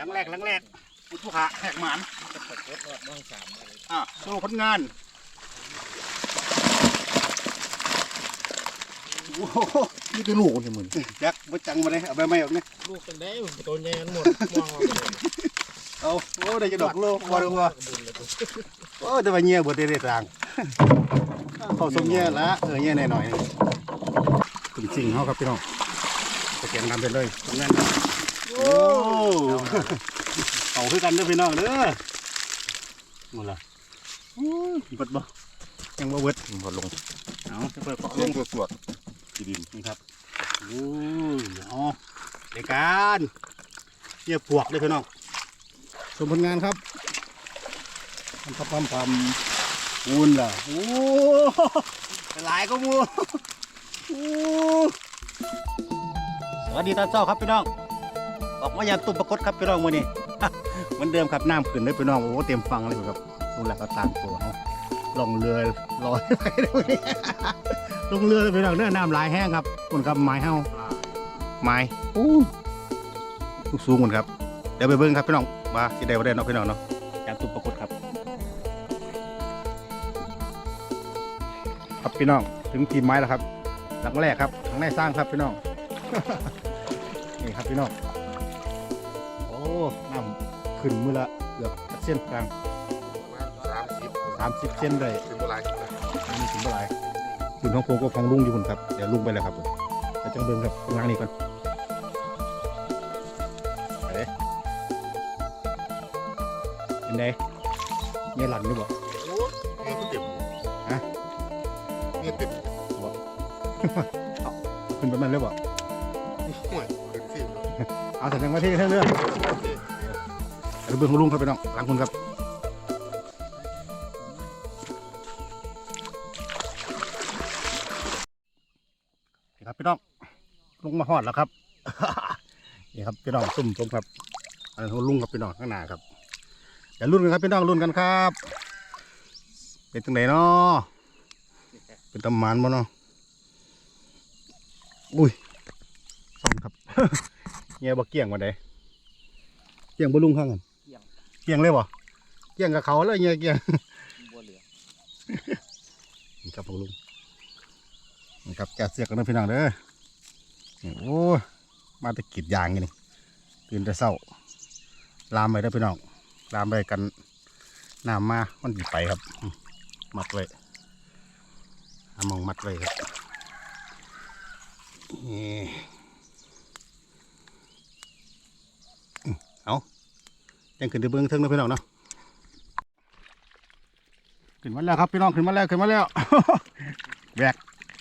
ลังแรกหลังแรกผู้ขาแหกหมานจะเปิดรถรอดน้องสามอะไรอะโชว์ผลงานโอ้โหนี่เป็นลูกนี่มึงยักษ์บ่จังมาเลยเอาไปไม่ออกเนี่ยลูกเป็นได้ตัวแยนหมดมองเอาโอ้ได้จะดอกโลพอดูว่าบุญเลยกูโอ้แต่ว่าเงี้ยบ่ได้ได้ต่างเขาสมเงี้ยละเออเงี้ยหน่อยๆถึงจริงเขาครับพี่น้องสแกนนำไปเลยผลงานครับ โอ้เอาคือกันเด้อพี่น้องเด้อหมดละอู้ยเบิดบ่ยังบ่เบิดพอลงเอาจะเปิดเกาะลลงงตัวสวดจีดินนี่ครับโอ้ยเอาในการเนี่ยปวกเลยพี่น้องชมผลงานครับทำพับพัมพัมปูนล่ะโอ้หลายก็มูโอ้สวัสดีตอนเช้าครับพี่น้อง ออกมายามตุ่มปรากฏครับพี่น้องมื้อนี้เหมือนเดิมครับน้ำขึ้นเลยพี่น้องโอ้เต็มฟังเลยครับนู่นแหละก็ต่ามตัวเขาลงเรือลอยไปเลยลงเรือเลยพี่น้องเนื้อน้ำลายแห้งครับคุณครับไม้เฮาไม้อู้ลูกสูงหมดครับเดี๋ยวไปเบิ้งครับพี่น้องมาสิได้บ่ได้เนาะพี่น้องเนาะยามตุบปรากฏครับครับพี่น้องถึงทีมไม้แล้วครับหลังแรกครับหลังแรกสร้างครับพี่น้องนี่ครับพี่น้อง น้ำขึ้นมือละเกือบเส้นกลางสามสิบสามสิบเส้นเลยถึงเมื่อไรนี่ถึงเท่าไหร่คุณท้องโพก็ฟังลุงอยู่คุณครับ เดี๋ยวลุงไปเลยครับผมไปจังเบิ้งครับงานนี้ก่อนไปเลยเป็นไงเนี่ยหลันหรือเปล่าโอ้นี่ก็เต็มฮะนี่เต็มขึ้นไปมันหรือเปล่าห่วยเป็นสิบเอาแสดงว่าที่เรื่องเรื่อง เดี๋ยวเบิ้งของลุงครับไปน้องหลังคุณครับนี่ครับพี่น้องลุงมาหอดแล้วครับนี่ครับพี่น้องซุ่มชมครับอันนี้ของลุงครับพี่น้องข้างหน้าครับเดี๋ยวรุ่นกันครับพี่น้องรุ่นกันครับ เป็นจังไหนเนาะเป็นตำหมันบ่เนาะอุ้ยซ่อมครับเงี้ยบ่เกี่ยงมาได้เกี่ยงบ่ลุงข้างกัน กี่ยงเลยบ่เกี่ยงกับเขาเลยเงี้ยเกี่ยงบัวเหลืองนี่ครับของลุงนี่ครับแกะเสียกกันนะพี่น้องเด้อนี่โอ้ยมาแตะกิดยางไงนี่ตื่นแต่เศร้า ลามไปได้อพี่น้องลามไปกันน้ำมามันดีไปครับอืมมัดไว้หามองมัดไว้ครับนี่อืมเอา ยังขึ้นไปเบื้องเทิงนะพี่น้องเนาะขึ้นมาแล้วครับพี่น้องขึ้นมาแล้วขึ้นมาแล้วแบก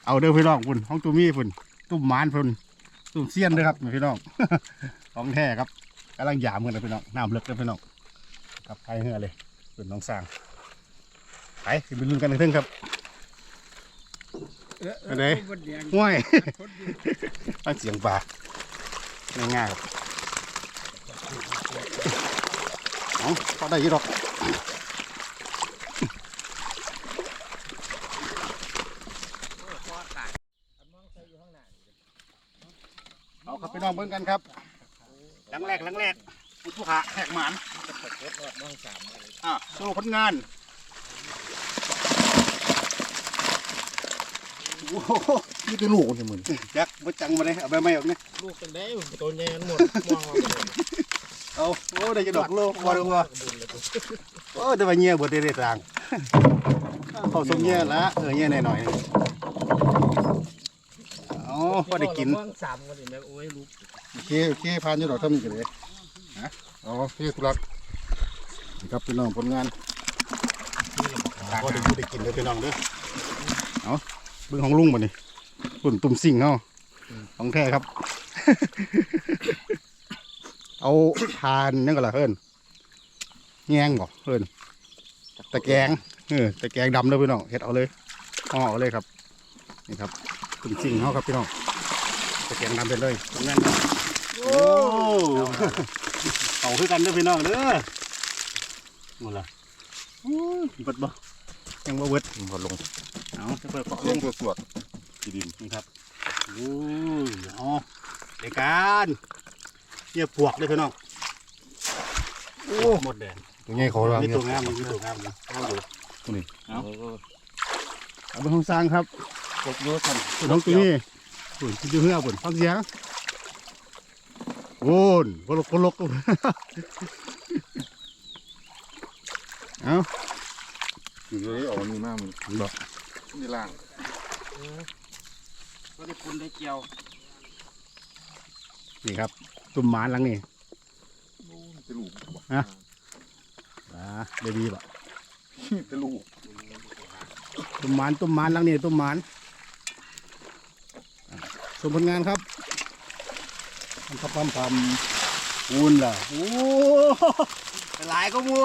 เอาเด้อพี่น้องพุ่นห้องตุ้มี่พุ่นตุ้มหมานพุ่นตุ้มเซียนเด้อครับพี่น้องของแท้ครับกำลังหยามกันนะพี่น้องน้ำเลึกเลยพี่น้องครับไปเหือเลยเป็นน้องสร้างไปขึ้นไปลุ้นกันเทิงครับไปไหนห้วยฟังเสียงป่าง่ายๆครับ เอาพอได้อยี่ดอกเอาครับพี่น้องเบิ่งกันครับหลังแรกหลังแรกผู้ขาแหกหมานจะเปิดรถรอดน้องสามอะไรอะโชว์ผลงานโอ้โหนี่เป็นลูกนี่มึงยักษ์บ่จังมาเลยเอาไปไม่ออกเนี่ยลูกเป็นได้ตัวแยนหมดมอง เอาโอ้ได้จะดอกโลพอดูว่าบุญเลยกูโอ้แต่ว่าเงี้ยบ่ได้ได้ต่างเขาสมเงี้ยละเออเงี้ยหน่อยๆเอาพอได้กินน้องสามคนนี่แม่โอ้ยลูกโอเคโอเคผ่านอยู่ดอกเท่านี้กันเลยฮะอ๋อพี่ตุลักนี่ครับพี่น้องผลงานพอได้อยู่ได้กินเลยพี่น้องเด้อเอาเบิ่งของลุงบ่นี่ตุ่นตุ่มสิ่งเฮาของแท้ครับ เอาทานนั่นก็ล่ะเพิ่นแงงบ่เพิ่นตะแกรงเออตะแกรงดำเลยพี่น้องเฮ็ดเอาเลยห่อเอาเลยครับ นี่ครับตุ่มสิ่งเฮาครับพี่น้องตะแกรงดำไปเลยทำงานครับโอ้เอาคือกันเด้อพี่น้องเด้อหมดละโอ้ยเบิดบ่ยังบ่เบิดพอลงเอาจะเปิดเกาะลลงงตัวสวดจีดินนี่ครับโอ้ยเอาในการ เนี่ยปวกเลยพี่น้องโอ้หมดแดงตัวใหญ่เขาละมีเนี่ยตัวงามมีตัวงามอยู่เอาอยู่เอาเอาไปห้องสร้างครับกดโยสันตัวน้องตัวนี้ปุ่นที่อยู่เหือปุ่นฟังเสียงโอ้นกลกกลกเอาอยู่เลยเอาอันนี้มามันแบบนี่ล่างก็ได้คุณได้เกี่ยว นี่ครับ ตุ่มหมานหลังนี่จะลูกอะเดี๋ยวดีป่ะจะลูกตุ่มหมานตุ่มหมานหลังนี่ตุ่มหมานอะชมผลงานครับทำพับปั๊มปั๊มอูนล่ะโอ้หลายก็มู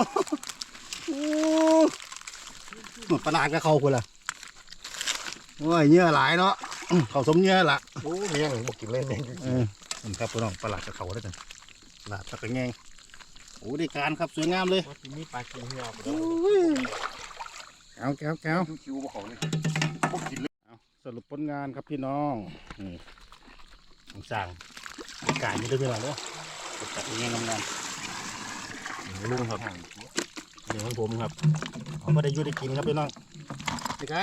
โอ้ปลาดก็เข้าคนละโอ้ยเนื้อหลายเนาะอื้อเขาสมเนื้อละโอ้เมียงบอกกินเล่นเองเออ นี่ครับพี่น้องปลาหลาดกับเขาได้กันปลาหลาดตะกะแงงโอ้ได้การครับสวยงามเลยว่าที่มีปลากินเหี่ยวไปโอ้ยแก้วแก้วแก้วคิวๆบ่เขาเลยพวกกินเลยสรุปผลงานครับพี่น้องนี่ผมสั่งกายมีด้วยพี่น้องเด้อตะกะแงงงามๆลุงครับเดี๋ยวของผมครับเขาก็ได้อยูได้กินครับพี่น้องในกา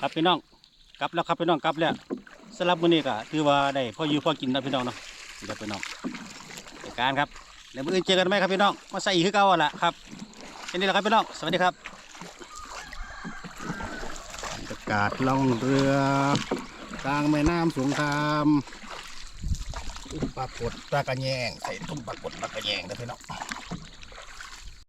ครับพี่น้องกลับแล้วครับพี่น้องกลับแล้วสำหรับมื้อนี้ก็ถือว่าได้พออยู่พอกินนะพี่น้องเนาะเดี๋ยวพี่น้องในการครับเดี๋ยวมื้ออื่นเจอกันไหมครับพี่น้องมาใส่อีกคือเก่าอะละครับแค่นี้แหละครับพี่น้องสวัสดีครับบรรยากาศล่องเรือกลางแม่น้ำสงครามตุ้มปลากดปลากระแยงใส่ตุ้มปลากดปลากระแยงนะพี่น้อง